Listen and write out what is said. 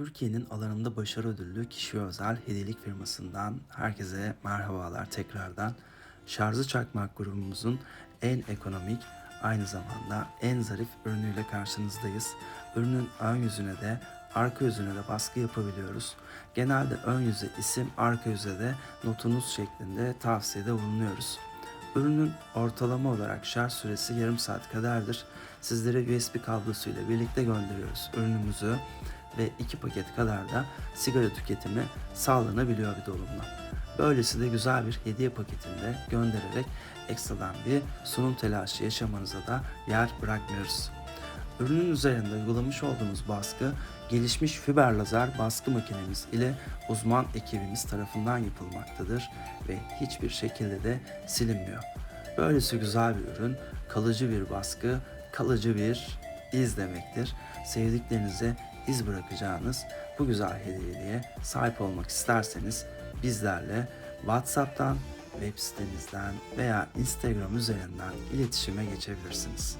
Türkiye'nin alanında başarı ödüllü kişiye özel hediyelik firmasından herkese merhabalar tekrardan. Şarjı Çakmak grubumuzun en ekonomik, aynı zamanda en zarif ürünüyle karşınızdayız. Ürünün ön yüzüne de arka yüzüne de baskı yapabiliyoruz. Genelde ön yüze isim, arka yüze de notunuz şeklinde tavsiyede bulunuyoruz. Ürünün ortalama olarak şarj süresi yarım saat kadardır. Sizlere USB kablosuyla birlikte gönderiyoruz ürünümüzü ve iki paket kadar da sigara tüketimi sağlanabiliyor bir dolumla. Böylesi de güzel bir hediye paketinde göndererek ekstradan bir sunum telaşı yaşamanıza da yer bırakmıyoruz. Ürünün üzerinde uygulamış olduğumuz baskı gelişmiş fiber lazer baskı makinemiz ile uzman ekibimiz tarafından yapılmaktadır ve hiçbir şekilde de silinmiyor. Böylesi güzel bir ürün, kalıcı bir baskı, kalıcı bir iz demektir. Sevdiklerinize iz bırakacağınız bu güzel hediyeliğe sahip olmak isterseniz bizlerle WhatsApp'tan, web sitemizden veya Instagram üzerinden iletişime geçebilirsiniz.